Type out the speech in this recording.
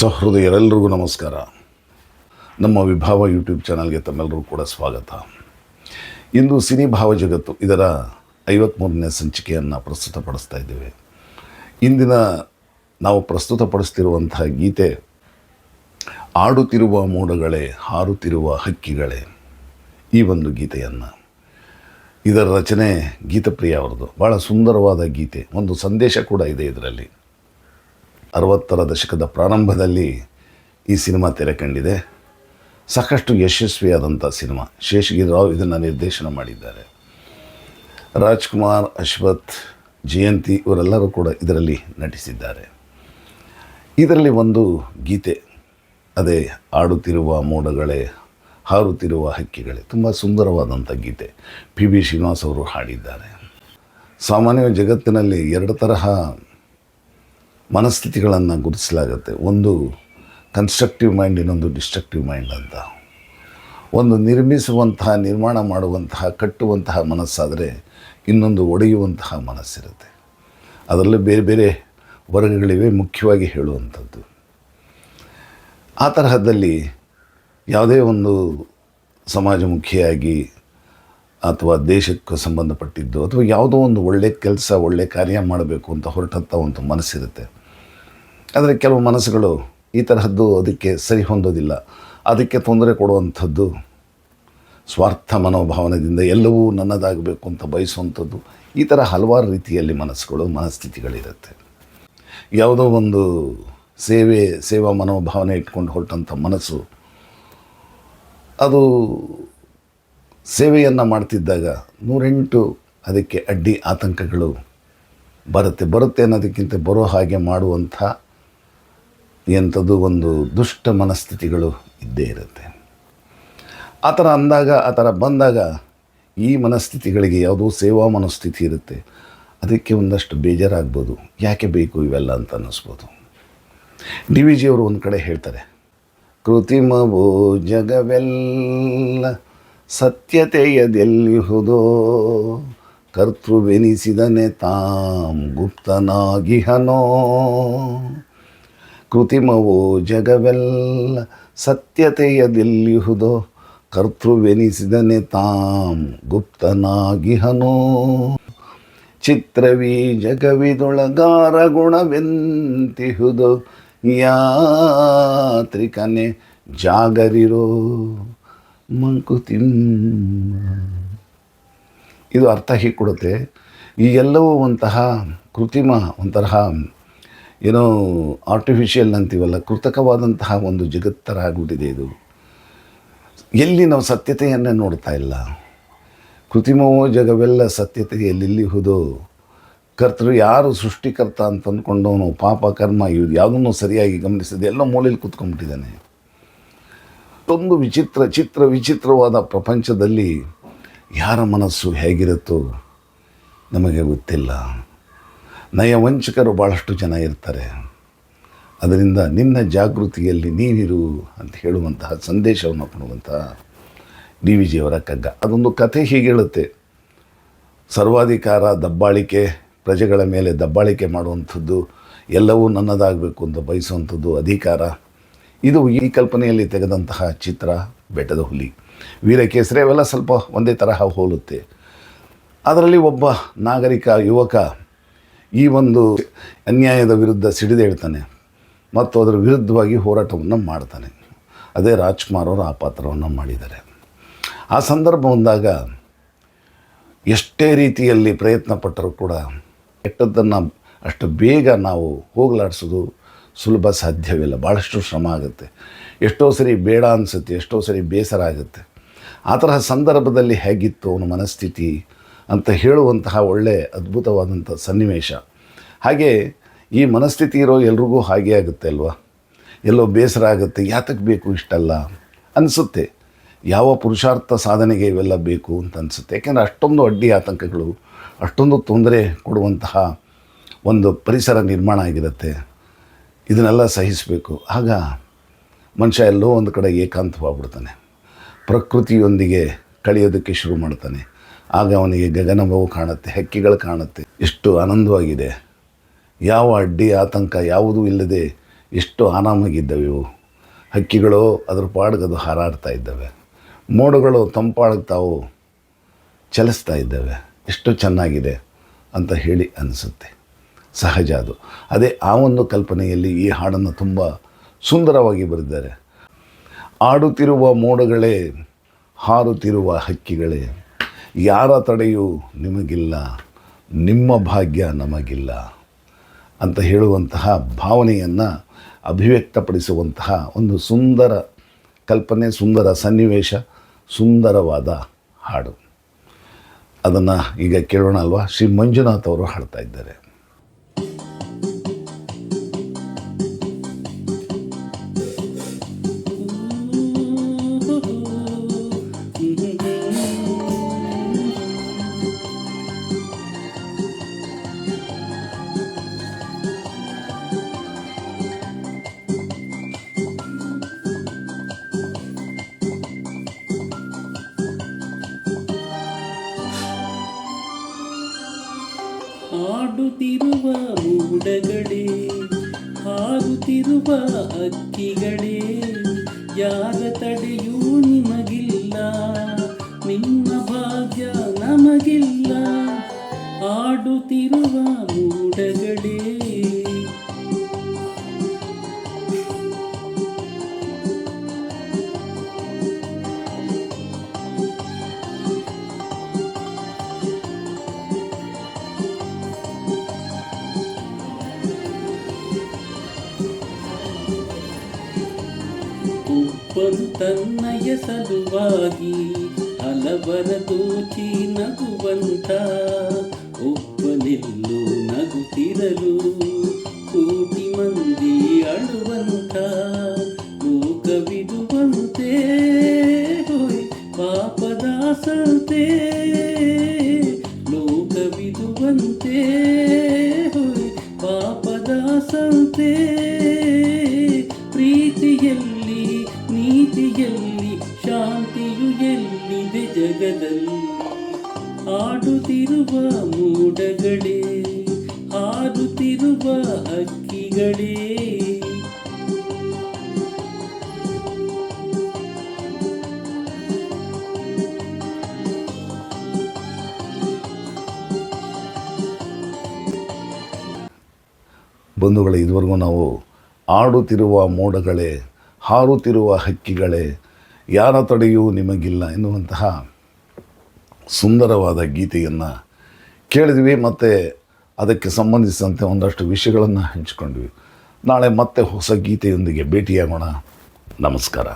ಸಹೃದಯರೆಲ್ಲರಿಗೂ ನಮಸ್ಕಾರ. ನಮ್ಮ ವಿಭಾವ ಯೂಟ್ಯೂಬ್ ಚಾನಲ್ಗೆ ತಮ್ಮೆಲ್ಲರಿಗೂ ಕೂಡ ಸ್ವಾಗತ. ಇಂದು ಸಿನಿ ಭಾವ ಜಗತ್ತು ಇದರ ಐವತ್ಮೂರನೇ ಸಂಚಿಕೆಯನ್ನು ಪ್ರಸ್ತುತಪಡಿಸ್ತಾ ಇದ್ದೇವೆ. ಇಂದಿನ ನಾವು ಪ್ರಸ್ತುತಪಡಿಸ್ತಿರುವಂತಹ ಗೀತೆ, ಆಡುತ್ತಿರುವ ಮೋಡಗಳೇ, ಹಾರುತ್ತಿರುವ ಹಕ್ಕಿಗಳೇ, ಈ ಒಂದು ಗೀತೆಯನ್ನು. ಇದರ ರಚನೆ ಗೀತಪ್ರಿಯ ಅವರದು ಭಾಳ ಸುಂದರವಾದ ಗೀತೆ. ಒಂದು ಸಂದೇಶ ಕೂಡ ಇದೆ ಇದರಲ್ಲಿ. ಅರವತ್ತರ ದಶಕದ ಪ್ರಾರಂಭದಲ್ಲಿ ಈ ಸಿನಿಮಾ ತೆರೆ ಕಂಡಿದೆ ಸಾಕಷ್ಟು ಯಶಸ್ವಿಯಾದಂಥ ಸಿನಿಮಾ. ಶೇಷಗಿರಿ ರಾವ್ ಇದನ್ನು ನಿರ್ದೇಶನ ಮಾಡಿದ್ದಾರೆ. ರಾಜ್ಕುಮಾರ್, ಅಶ್ವಥ್, ಜಯಂತಿ ಇವರೆಲ್ಲರೂ ಕೂಡ ಇದರಲ್ಲಿ ನಟಿಸಿದ್ದಾರೆ. ಇದರಲ್ಲಿ ಒಂದು ಗೀತೆ, ಅದೇ ಆಡುತ್ತಿರುವ ಮೋಡಗಳೇ, ಹಾರುತ್ತಿರುವ ಹಕ್ಕಿಗಳೇ, ತುಂಬ ಸುಂದರವಾದಂಥ ಗೀತೆ ಪಿ ಬಿ ಶ್ರೀನಿವಾಸ್ ಅವರು ಹಾಡಿದ್ದಾರೆ. ಸಾಮಾನ್ಯ ಜಗತ್ತಿನಲ್ಲಿ ಎರಡು ತರಹ ಮನಸ್ಥಿತಿಗಳನ್ನು ಗುರುತಿಸಲಾಗುತ್ತೆ. ಒಂದು ಕನ್ಸ್ಟ್ರಕ್ಟಿವ್ ಮೈಂಡ್ ಇನ್ನೊಂದು ಡಿಸ್ಟ್ರಕ್ಟಿವ್ ಮೈಂಡ್ ಅಂತ. ಒಂದು ನಿರ್ಮಿಸುವಂತಹ, ನಿರ್ಮಾಣ ಮಾಡುವಂತಹ, ಕಟ್ಟುವಂತಹ ಮನಸ್ಸಾದರೆ ಇನ್ನೊಂದು ಒಡೆಯುವಂತಹ ಮನಸ್ಸಿರುತ್ತೆ. ಅದರಲ್ಲಿ ಬೇರೆ ಬೇರೆ ವರ್ಗಗಳಿವೆ ಮುಖ್ಯವಾಗಿ ಹೇಳುವಂಥದ್ದು. ಆ ತರಹದಲ್ಲಿ ಯಾವುದೇ ಒಂದು ಸಮಾಜಮುಖಿಯಾಗಿ ಅಥವಾ ದೇಶಕ್ಕೆ ಸಂಬಂಧಪಟ್ಟಿದ್ದು ಅಥವಾ ಯಾವುದೋ ಒಂದು ಒಳ್ಳೆಯ ಕೆಲಸ ಒಳ್ಳೆಯ ಕಾರ್ಯ ಮಾಡಬೇಕು ಅಂತ ಹೊರಟಂಥ ಒಂದು ಮನಸ್ಸಿರುತ್ತೆ. ಆದರೆ ಕೆಲವು ಮನಸ್ಸುಗಳು ಈ ತರಹದ್ದು ಅದಕ್ಕೆ ಸರಿ ಹೊಂದೋದಿಲ್ಲ. ಅದಕ್ಕೆ ತೊಂದರೆ ಕೊಡುವಂಥದ್ದು ಸ್ವಾರ್ಥ ಮನೋಭಾವನೆಯಿಂದ ಎಲ್ಲವೂ ನನ್ನದಾಗಬೇಕು ಅಂತ ಬಯಸುವಂಥದ್ದು ಈ ಥರ ಹಲವಾರು ರೀತಿಯಲ್ಲಿ ಮನಸ್ಸುಗಳು, ಮನಸ್ಥಿತಿಗಳಿರುತ್ತೆ. ಯಾವುದೋ ಒಂದು ಸೇವೆ, ಸೇವಾ ಮನೋಭಾವನೆ ಇಟ್ಕೊಂಡು ಹೊರಟಂಥ ಮನಸ್ಸು, ಅದು ಸೇವೆಯನ್ನು ಮಾಡ್ತಿದ್ದಾಗ ನೂರೆಂಟು ಅದಕ್ಕೆ ಅಡ್ಡಿ ಆತಂಕಗಳು ಬರುತ್ತೆ. ಬರುತ್ತೆ ಅನ್ನೋದಕ್ಕಿಂತ ಬರೋ ಹಾಗೆ ಮಾಡುವಂಥ ಎಂಥದ್ದು ಒಂದು ದುಷ್ಟ ಮನಸ್ಥಿತಿಗಳು ಇದ್ದೇ ಇರುತ್ತೆ. ಆ ಥರ ಅಂದಾಗ, ಆ ಥರ ಬಂದಾಗ ಈ ಮನಸ್ಥಿತಿಗಳಿಗೆ ಯಾವುದೋ ಸೇವಾ ಮನಸ್ಥಿತಿ ಇರುತ್ತೆ. ಅದಕ್ಕೆ ಒಂದಷ್ಟು ಬೇಜಾರಾಗ್ಬೋದು. ಯಾಕೆ ಬೇಕು ಇವೆಲ್ಲ ಅಂತ ಅನ್ನಿಸ್ಬೋದು. ಡಿ ವಿ ಜಿಯವರು ಒಂದು ಕಡೆ ಹೇಳ್ತಾರೆ ಕೃತಿಮವೋ ಜಗವೆಲ್ಲ ಸತ್ಯತೆಯದೆಲ್ಲಿಹುದೋ ಕರ್ತೃವೆನಿಸಿದನೆ ತಾಂ ಗುಪ್ತನಾಗಿಹನೋ? ಕೃತಿಮವೋ ಜಗವೆಲ್ಲ ಸತ್ಯತೆಯದಿಲ್ಲಿಹುದೋ ಕರ್ತೃವೆನಿಸಿದನೆ ತಾಂ ಗುಪ್ತನಾಗಿಹನೋ? ಚಿತ್ರವಿ ಜಗವಿದೊಳಗಾರ ಗುಣವೆಂತಿಹುದು ಯಾತ್ರಿಕನೆ ಜಾಗರಿರೋ? ಮಂಕುತಿಮ್ಮ. ಇದು ಅರ್ಥ ಹೀಗೆ ಕೊಡುತ್ತೆ. ಈ ಎಲ್ಲವೂ ಒಂತಹ ಕೃತಿಮ ಒಂಥರ ಏನೋ ಆರ್ಟಿಫಿಷಿಯಲ್ ಅಂತೀವಲ್ಲ, ಕೃತಕವಾದಂತಹ ಒಂದು ಜಗತ್ತರ ಆಗಿಬಿಟ್ಟಿದೆ ಇದು. ಎಲ್ಲಿ ನಾವು ಸತ್ಯತೆಯನ್ನೇ ನೋಡ್ತಾ ಇಲ್ಲ. ಕೃತಿಮವೋ ಜಗವೆಲ್ಲ ಸತ್ಯತೆ ಎಲ್ಲೆಲ್ಲಿಹುದೋ ಕರ್ತೃ ಯಾರು ಸೃಷ್ಟಿಕರ್ತ ಅಂತ ಅಂದ್ಕೊಂಡವನು ಪಾಪ, ಕರ್ಮ, ಇವ್ರು ಯಾವುದನ್ನು ಸರಿಯಾಗಿ ಗಮನಿಸಿದೆ ಎಲ್ಲ ಮೂಲೆಯಲ್ಲಿ ಕೂತ್ಕೊಂಡ್ಬಿಟ್ಟಿದ್ದಾನೆ. ಒಂದು ವಿಚಿತ್ರ, ಚಿತ್ರ ವಿಚಿತ್ರವಾದ ಪ್ರಪಂಚದಲ್ಲಿ ಯಾರ ಮನಸ್ಸು ಹೇಗಿರುತ್ತೋ ನಮಗೆ ಗೊತ್ತಿಲ್ಲ. ನಯವಂಚಕರು ಭಾಳಷ್ಟು ಜನ ಇರ್ತಾರೆ. ಅದರಿಂದ ನಿನ್ನ ಜಾಗೃತಿಯಲ್ಲಿ ನೀವಿರು ಅಂತ ಹೇಳುವಂತಹ ಸಂದೇಶವನ್ನು ಕೊಡುವಂತಹ ಡಿ ವಿ ಜಿಯವರ ಕಗ್ಗ. ಅದೊಂದು ಕಥೆ ಹೀಗೆ ಹೇಳುತ್ತೆ. ಸರ್ವಾಧಿಕಾರ, ದಬ್ಬಾಳಿಕೆ, ಪ್ರಜೆಗಳ ಮೇಲೆ ದಬ್ಬಾಳಿಕೆ ಮಾಡುವಂಥದ್ದು ಎಲ್ಲವೂ ನನ್ನದಾಗಬೇಕು ಅಂತ ಬಯಸುವಂಥದ್ದು ಅಧಿಕಾರ. ಇದು ಈ ಕಲ್ಪನೆಯಲ್ಲಿ ತೆಗೆದಂತಹ ಚಿತ್ರ ಬೆಟ್ಟದ ಹುಲಿ. ವೀರಕೇಸರಿ ಅವೆಲ್ಲ ಸ್ವಲ್ಪ ಒಂದೇ ತರಹ ಹೋಲುತ್ತೆ. ಅದರಲ್ಲಿ ಒಬ್ಬ ನಾಗರಿಕ ಯುವಕ ಈ ಒಂದು ಅನ್ಯಾಯದ ವಿರುದ್ಧ ಸಿಡಿದೇಳ್ತಾನೆ ಮತ್ತು ಅದರ ವಿರುದ್ಧವಾಗಿ ಹೋರಾಟವನ್ನು ಮಾಡ್ತಾನೆ. ಅದೇ ರಾಜ್ಕುಮಾರ್ ಅವರು ಆ ಪಾತ್ರವನ್ನು ಮಾಡಿದ್ದಾರೆ. ಆ ಸಂದರ್ಭ ಬಂದಾಗ ಎಷ್ಟೇ ರೀತಿಯಲ್ಲಿ ಪ್ರಯತ್ನ ಪಟ್ಟರೂ ಕೂಡ ಕೆಟ್ಟದ್ದನ್ನು ಅಷ್ಟು ಬೇಗ ನಾವು ಹೋಗಲಾಡಿಸೋದು ಸುಲಭ ಸಾಧ್ಯವಿಲ್ಲ. ಭಾಳಷ್ಟು ಶ್ರಮ ಆಗುತ್ತೆ. ಎಷ್ಟೋ ಸರಿ ಬೇಡ ಅನಿಸುತ್ತೆ, ಎಷ್ಟೋ ಸರಿ ಬೇಸರ ಆಗುತ್ತೆ. ಆ ತರಹ ಸಂದರ್ಭದಲ್ಲಿ ಹೇಗಿತ್ತು ಅವನ ಮನಸ್ಥಿತಿ? ಅಂತ ಹೇಳುವಂತಹ ಒಳ್ಳೆ ಅದ್ಭುತವಾದಂಥ ಸನ್ನಿವೇಶ. ಹಾಗೆ ಈ ಮನಸ್ಥಿತಿ ಇರೋ ಎಲ್ರಿಗೂ ಹಾಗೆ ಆಗುತ್ತೆ ಅಲ್ವಾ? ಎಲ್ಲೋ ಬೇಸರ ಆಗುತ್ತೆ ಯಾತಕ್ಕೆ ಬೇಕು ಇಷ್ಟಲ್ಲ? ಅನಿಸುತ್ತೆ. ಯಾವ ಪುರುಷಾರ್ಥ ಸಾಧನೆಗೆ ಇವೆಲ್ಲ ಬೇಕು ಅಂತ ಅನಿಸುತ್ತೆ. ಯಾಕೆಂದರೆ ಅಷ್ಟೊಂದು ಅಡ್ಡಿ ಆತಂಕಗಳು, ಅಷ್ಟೊಂದು ತೊಂದರೆ ಕೊಡುವಂತಹ ಒಂದು ಪರಿಸರ ನಿರ್ಮಾಣ ಆಗಿರುತ್ತೆ. ಇದನ್ನೆಲ್ಲ ಸಹಿಸಬೇಕು. ಆಗ ಮನುಷ್ಯ ಎಲ್ಲೋ ಒಂದು ಕಡೆ ಏಕಾಂತವಾಗ್ಬಿಡ್ತಾನೆ. ಪ್ರಕೃತಿಯೊಂದಿಗೆ ಕಳೆಯೋದಕ್ಕೆ ಶುರು ಮಾಡ್ತಾನೆ. ಆಗ ಅವನಿಗೆ ಗಗನಭವು ಕಾಣುತ್ತೆ, ಹಕ್ಕಿಗಳು ಕಾಣುತ್ತೆ. ಎಷ್ಟು ಆನಂದವಾಗಿದೆ. ಯಾವ ಅಡ್ಡಿ, ಆತಂಕ ಯಾವುದೂ ಇಲ್ಲದೆ ಎಷ್ಟು ಆರಾಮಾಗಿದ್ದವು ಇವು. ಹಕ್ಕಿಗಳು ಅದ್ರ ಪಾಡ್ಗದು ಹಾರಾಡ್ತಾ ಇದ್ದಾವೆ. ಮೋಡಗಳು ತಂಪಾಡಕ್ಕೆ ತಾವು ಚಲಿಸ್ತಾ ಇದ್ದಾವೆ. ಎಷ್ಟು ಚೆನ್ನಾಗಿದೆ ಅಂತ ಹೇಳಿ ಅನಿಸುತ್ತೆ. ಸಹಜ ಅದು. ಅದೇ ಆ ಒಂದು ಕಲ್ಪನೆಯಲ್ಲಿ ಈ ಹಾಡನ್ನು ತುಂಬ ಸುಂದರವಾಗಿ ಬರೆದಿದ್ದಾರೆ. ಆಡುತ್ತಿರುವ ಮೋಡಗಳೇ, ಹಾರುತ್ತಿರುವ ಹಕ್ಕಿಗಳೇ ಯಾರ ತಡೆಯೂ ನಿಮಗಿಲ್ಲ, ನಿಮ್ಮ ಭಾಗ್ಯ ನಮಗಿಲ್ಲ ಅಂತ ಹೇಳುವಂತಹ ಭಾವನೆಯನ್ನು ಅಭಿವ್ಯಕ್ತಪಡಿಸುವಂತಹ ಒಂದು ಸುಂದರ ಕಲ್ಪನೆ, ಸುಂದರ ಸನ್ನಿವೇಶ, ಸುಂದರವಾದ ಹಾಡು. ಅದನ್ನು ಈಗ ಕೇಳೋಣ ಅಲ್ವಾ? ಶ್ರೀ ಮಂಜುನಾಥ್ ಅವರು ಹಾಡ್ತಾ ಇದ್ದಾರೆ. ಆಡುತ್ತಿರುವ ಮೂಡಗಳೇ ಹಾರುತ್ತಿರುವ ಅಕ್ಕಿಗಳೇ ಯಾರ ತಡೆಯೂ ನಿಮಗಿಲ್ಲ ನಿಮ್ಮ ಭಾಗ್ಯ ನಮಗಿಲ್ಲ. ಆಡುತ್ತಿರುವ ಮೂಡಗಳೇ ತನ್ನಯ ಸಲುವಾಗಿ ಹಲವರ ದೋಚಿ ನಗುವಂತ ಒಬ್ಬನೆಲ್ಲೋ ನಗುತ್ತಿರಲು ಕೋಟಿ ಮಂದಿ ಅಳುವಂತ ಲೋಕವಿಡುವಂತೆ ಪಾಪದಾಸಂತೆ ಲೋಕವಿದುವಂತೆ ಹೋಯ್ ಪಾಪದಾಸಂತೆ ಜಗದಲ್ಲಿ ಆಡುತ್ತಿರುವ ಮೂಡಗಳೇ ಹಾರುತ್ತಿರುವ ಹಕ್ಕಿಗಳೇ. ಬಂಧುಗಳೇ ಇದುವರೆಗೂ ನಾವು ಆಡುತ್ತಿರುವ ಮೋಡಗಳೇ ಹಾರುತ್ತಿರುವ ಹಕ್ಕಿಗಳೇ ಯಾರ ತಡೆಯೂ ನಿಮಗಿಲ್ಲ ಎನ್ನುವಂತಹ ಸುಂದರವಾದ ಗೀತೆಯನ್ನು ಕೇಳಿದ್ವಿ ಮತ್ತು ಅದಕ್ಕೆ ಸಂಬಂಧಿಸಿದಂತೆ ಒಂದಷ್ಟು ವಿಷಯಗಳನ್ನು ಹಂಚಿಕೊಂಡ್ವಿ. ನಾಳೆ ಮತ್ತೆ ಹೊಸ ಗೀತೆಯೊಂದಿಗೆ ಭೇಟಿಯಾಗೋಣ. ನಮಸ್ಕಾರ.